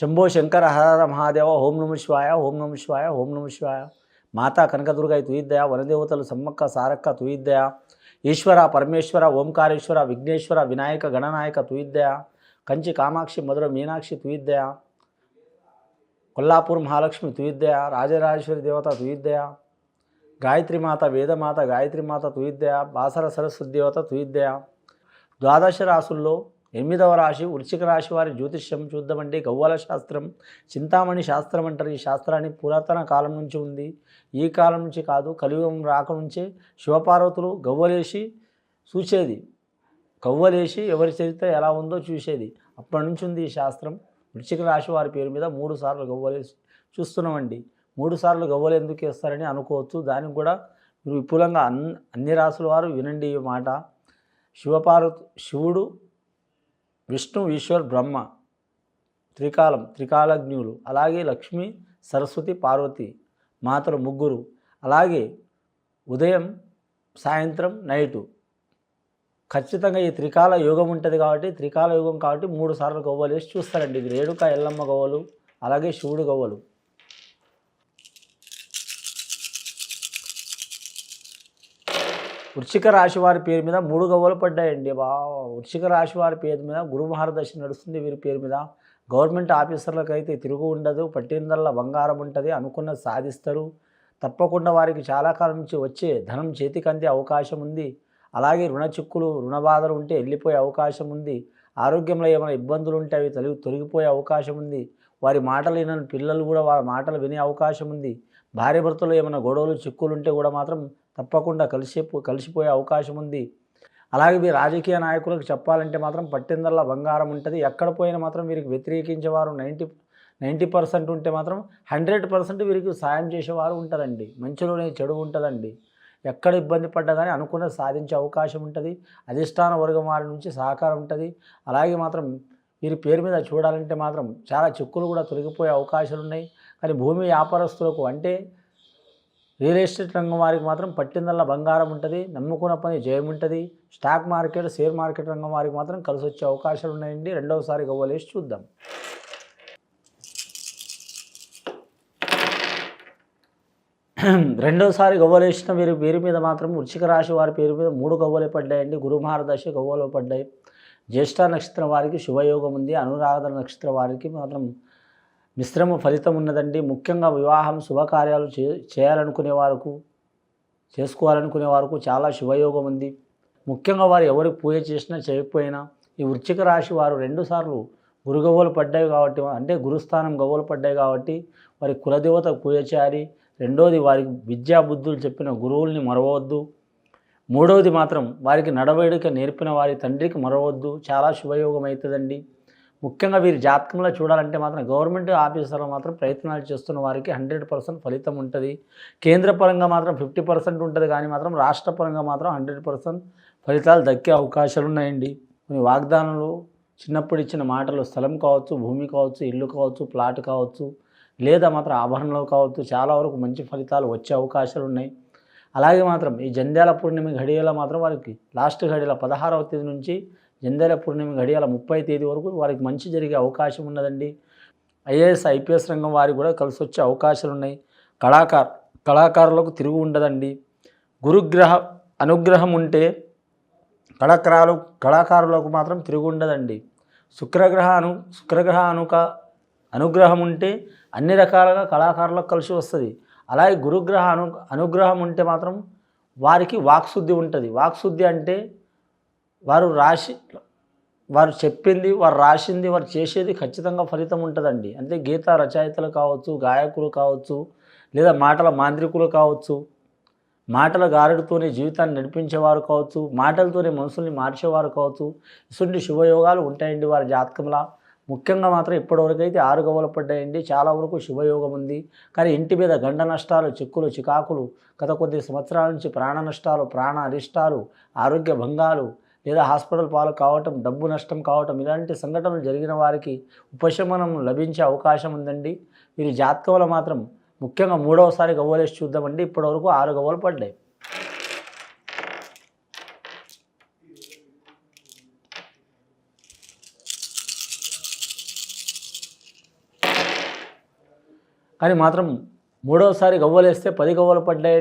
శంభో శంకర హరహర మహాదేవ ఓం నమ శివాయ ఓం నమ శివాయ ఓం నమ శివాయ. మాతా కనకదుర్గ తుయిద్దయ వనదేవతలు సమ్మక్క సారక్క తుయిద్దయ. ఈశ్వర పరమేశ్వర ఓంకారేశ్వర విఘ్నేశ్వర వినాయక గణనాయక తుయిద్దయ. కంచి కామాక్షి మధుర మీనాక్షి తుయిద్దయ. కొల్లాపూర్ మహాలక్ష్మి తుయిద్దయ. రాజరాజేశ్వరి దేవత తుయిద్దయ. గాయత్రిమాత వేదమాత గాయత్రిమాత తుయిద్దయ. బాసర సరస్వతి దేవత తుయిద్దయ. ద్వాదశ రాసుల్లో ఎనిమిదవ రాశి వృశ్చిక రాశి వారి జ్యోతిష్యం చూద్దామండి. గవ్వల శాస్త్రం చింతామణి శాస్త్రం అంటారు. ఈ శాస్త్రాన్ని పురాతన కాలం నుంచి ఉంది. ఈ కాలం నుంచి కాదు కలియుగం రాక నుంచే శివపార్వతులు గవ్వలేసి చూసేది. గవ్వలేసి ఎవరి చరిత్ర ఎలా ఉందో చూసేది. అప్పటి నుంచి ఉంది ఈ శాస్త్రం. వృశ్చిక రాశి వారి పేరు మీద మూడు సార్లు గవ్వలేసి చూస్తున్నామండి. మూడు సార్లు గవ్వలు ఎందుకు వేస్తారని అనుకోవచ్చు దానికి కూడా మీరు విపులంగా అన్ అన్ని రాసుల వారు వినండి ఈ మాట. శివపార్వతి శివుడు విష్ణు ఈశ్వర్ బ్రహ్మ త్రికాలం త్రికాలజ్ఞులు అలాగే లక్ష్మి సరస్వతి పార్వతి మాతలు ముగ్గురు అలాగే ఉదయం సాయంత్రం నైటు. ఖచ్చితంగా ఈ త్రికాల యోగం ఉంటుంది కాబట్టి త్రికాల యోగం కాబట్టి మూడు సార్లు గవ్వలు వేసి చూస్తారండి. రేణుక ఎల్లమ్మ గవ్వలు అలాగే శివుడు గవ్వలు. వృశ్చిక రాశి వారి పేరు మీద మూడు గవ్వలు పడ్డాయండి. బా వృశ్చిక రాశి వారి పేరు మీద గురు మహారదశ నడుస్తుంది వీరి పేరు మీద. గవర్నమెంట్ ఆఫీసర్లకు అయితే తిరుగు ఉండదు పట్టిందల్లా బంగారం ఉంటుంది అనుకున్నది సాధిస్తారు. తప్పకుండా వారికి చాలా కాలం నుంచి వచ్చే ధనం చేతికి అందే అవకాశం ఉంది. అలాగే రుణ చిక్కులు రుణ బాధలు ఉంటే వెళ్ళిపోయే అవకాశం ఉంది. ఆరోగ్యంలో ఏమైనా ఇబ్బందులు ఉంటే అవి తొలగి తొలగిపోయే అవకాశం ఉంది. వారి మాటలు వినని పిల్లలు కూడా వారి మాటలు వినే అవకాశం ఉంది. భార్య భర్తలు ఏమైనా గొడవలు చిక్కులు ఉంటే కూడా మాత్రం తప్పకుండా కలిసి కలిసిపోయే అవకాశం ఉంది. అలాగే మీ రాజకీయ నాయకులకు చెప్పాలంటే మాత్రం పట్టిందల్లా బంగారం ఉంటుంది. ఎక్కడ పోయినా మాత్రం వీరికి వ్యతిరేకించేవారు నైంటీ నైంటీ పర్సెంట్ ఉంటే మాత్రం హండ్రెడ్ పర్సెంట్ వీరికి సాయం చేసేవారు ఉంటారండి. మంచిలోనే చెడు ఉంటుందండి. ఎక్కడ ఇబ్బంది పడ్డా కానీ సాధించే అవకాశం ఉంటుంది. అధిష్టాన వర్గం వారి నుంచి సహకారం ఉంటుంది. అలాగే మాత్రం వీరి పేరు మీద చూడాలంటే మాత్రం చాలా చిక్కులు కూడా తొలగిపోయే అవకాశాలు ఉన్నాయి కానీ భూమి వ్యాపారస్తులకు అంటే రియల్ ఎస్టేట్ రంగం వారికి మాత్రం పట్టిందల్లా బంగారం ఉంటుంది నమ్ముకున్న పని జయం ఉంటుంది. స్టాక్ మార్కెట్ షేర్ మార్కెట్ రంగం వారికి మాత్రం కలిసి వచ్చే అవకాశాలు ఉన్నాయండి. రెండవసారి గవ్వలేసి చూద్దాం. రెండవసారి గవ్వలేసిన వీరి పేరు మీద మాత్రం వృశ్చిక రాశి వారి పేరు మీద మూడు గవ్వలే పడ్డాయండి. గురుమహారదశ గవ్వలు పడ్డాయి. జ్యేష్ఠ నక్షత్రం వారికి శుభయోగం ఉంది. అనురాధ నక్షత్రం వారికి మాత్రం మిశ్రమ ఫలితం ఉన్నదండి. ముఖ్యంగా వివాహం శుభకార్యాలు చే చేయాలనుకునే వారికి చేసుకోవాలనుకునే వారికి చాలా శుభయోగం ఉంది. ముఖ్యంగా వారు ఎవరికి పూజ చేసినా చేయకపోయినా ఈ వృచ్చిక రాశి వారు రెండుసార్లు గురుగవ్వలు పడ్డాయి కాబట్టి అంటే గురుస్థానం గవ్వలు పడ్డాయి కాబట్టి వారి కులదేవతకు పూజ చేయాలి. రెండోది వారికి విద్యాబుద్ధులు చెప్పిన గురువుల్ని మరవద్దు మూడవది మాత్రం వారికి నడవడిక నేర్పిన వారి తండ్రికి మరవద్దు చాలా శుభయోగం అవుతుందండి ముఖ్యంగా వీరి జాతకంలో చూడాలంటే మాత్రం గవర్నమెంట్ ఆఫీసర్లు మాత్రం ప్రయత్నాలు చేస్తున్న వారికి హండ్రెడ్ పర్సెంట్ ఫలితం ఉంటుంది. కేంద్ర పరంగా మాత్రం ఫిఫ్టీ పర్సెంట్ ఉంటుంది కానీ మాత్రం రాష్ట్ర పరంగా మాత్రం హండ్రెడ్ పర్సెంట్ ఫలితాలు దక్కే అవకాశాలు ఉన్నాయండి. కొన్ని వాగ్దానాలు చిన్నప్పుడు ఇచ్చిన మాటలు స్థలం కావచ్చు భూమి కావచ్చు ఇల్లు కావచ్చు ప్లాట్ కావచ్చు లేదా మాత్రం ఆభరణలు కావచ్చు చాలా వరకు మంచి ఫలితాలు వచ్చే అవకాశాలు ఉన్నాయి. అలాగే మాత్రం ఈ జంధ్యాల పూర్ణిమ ఘడియలో మాత్రం వారికి లాస్ట్ ఘడియల పదహారవ తేదీ నుంచి జంధ్యాల పూర్ణిమ గడియాల ముప్పై తేదీ వరకు వారికి మంచి జరిగే అవకాశం ఉన్నదండి. ఐఏఎస్ ఐపీఎస్ రంగం వారికి కూడా కలిసి వచ్చే అవకాశాలు ఉన్నాయి. కళాకారు కళాకారులకు తిరుగు ఉండదండి. గురుగ్రహ అనుగ్రహం ఉంటే కళాకారులు కళాకారులకు మాత్రం తిరుగు ఉండదండి. శుక్రగ్రహ అను శుక్రగ్రహ అనుక అనుగ్రహం ఉంటే అన్ని రకాలుగా కళాకారులకు కలిసి వస్తుంది. అలాగే గురుగ్రహ అను అనుగ్రహం ఉంటే మాత్రం వారికి వాక్శుద్ధి ఉంటుంది. వాక్శుద్ధి అంటే వారు రాసి వారు చెప్పింది వారు రాసింది వారు చేసేది ఖచ్చితంగా ఫలితం ఉంటుందండి. అంటే గీత రచయితలు కావచ్చు గాయకులు కావచ్చు లేదా మాటల మాంత్రికులు కావచ్చు మాటల గారుడితోనే జీవితాన్ని నడిపించేవారు కావచ్చు మాటలతోనే మనుషుల్ని మార్చేవారు కావచ్చు ఇటువంటి శుభయోగాలు ఉంటాయండి వారి జాతకంలో. ముఖ్యంగా మాత్రం ఇప్పటివరకు అయితే ఆరు గవ్వలు పడ్డాయండి. చాలా వరకు శుభయోగం ఉంది. కానీ ఇంటి మీద గండ నష్టాలు చిక్కులు చికాకులు గత కొద్ది సంవత్సరాల నుంచి ప్రాణ నష్టాలు ప్రాణ అరిష్టాలు ఆరోగ్య భంగాలు లేదా హాస్పిటల్ పాలు కావటం డబ్బు నష్టం కావటం ఇలాంటి సంఘటనలు జరిగిన వారికి ఉపశమనం లభించే అవకాశం ఉందండి. వీరి జాతకంలో మాత్రం ముఖ్యంగా మూడవసారి గవ్వలేసి చూద్దామండి. ఇప్పటివరకు ఆరు గవ్వలు పడ్డాయి. కానీ మాత్రం మూడవసారి గవ్వలేస్తే పది గవ్వలు పడ్డాయి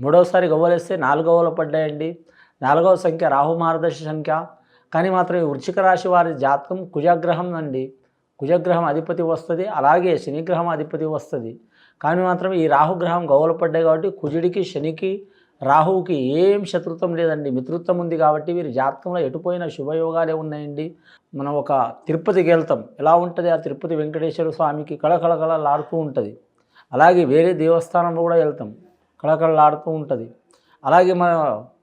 మూడవసారి గవ్వలేస్తే నాలుగు గవ్వలు పడ్డాయండి. నాలుగవ సంఖ్య రాహు మార్గదర్శ సంఖ్య. కానీ మాత్రం ఈ వృచ్చిక రాశి వారి జాతకం కుజగ్రహం అండి. కుజగ్రహం అధిపతి వస్తుంది అలాగే శనిగ్రహం అధిపతి వస్తుంది. కానీ మాత్రం ఈ రాహుగ్రహం గౌరవపడ్డాయి పడ్డాయి కాబట్టి కుజుడికి శనికి రాహువుకి ఏం శత్రుత్వం లేదండి. మిత్రుత్వం ఉంది కాబట్టి వీరి జాతకంలో ఎటుపోయిన శుభయోగాలే ఉన్నాయండి. మనం ఒక తిరుపతికి వెళ్తాం. ఎలా ఉంటుంది? ఆ తిరుపతి వెంకటేశ్వర స్వామికి కళకళకళలాడుతూ ఉంటుంది. అలాగే వేరే దేవస్థానంలో కూడా వెళ్తాం. కళకళలాడుతూ ఉంటుంది. అలాగే మన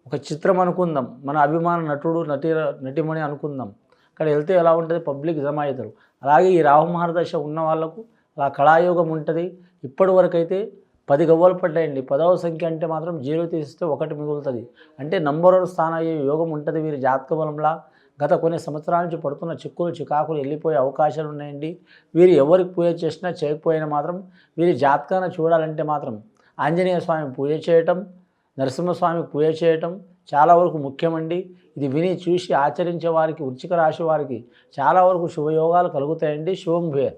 ఒక చిత్రం అనుకుందాం. మన అభిమాన నటుడు నటి నటిమణి అనుకుందాం. అక్కడ వెళ్తే ఎలా ఉంటుంది? పబ్లిక్ జమ అవుతారు. అలాగే ఈ రాహు మహర్దశ ఉన్న వాళ్ళకు అలా కళాయోగం ఉంటుంది. ఇప్పటి వరకు అయితే పది గవ్వలు పడ్డాయండి. పదవ సంఖ్య అంటే మాత్రం జీరో తీస్తే ఒకటి మిగులుతుంది. అంటే నంబర్ వన్ స్థానం అయ్యే యోగం ఉంటుంది వీరి జాతక బలంలా. గత కొన్ని సంవత్సరాల నుంచి పడుతున్న చిక్కులు చికాకులు వెళ్ళిపోయే అవకాశాలు ఉన్నాయండి. వీరు ఎవరికి పూజ చేసినా చేయకపోయినా మాత్రం వీరి జాతకాన్ని చూడాలంటే మాత్రం ఆంజనేయ స్వామి పూజ చేయటం నరసింహస్వామికి పూజ చేయటం చాలా వరకు ముఖ్యమండి. ఇది విని చూసి ఆచరించే వారికి వృచ్చిక రాశి వారికి చాలా వరకు శుభయోగాలు కలుగుతాయండి. శుభం భేర్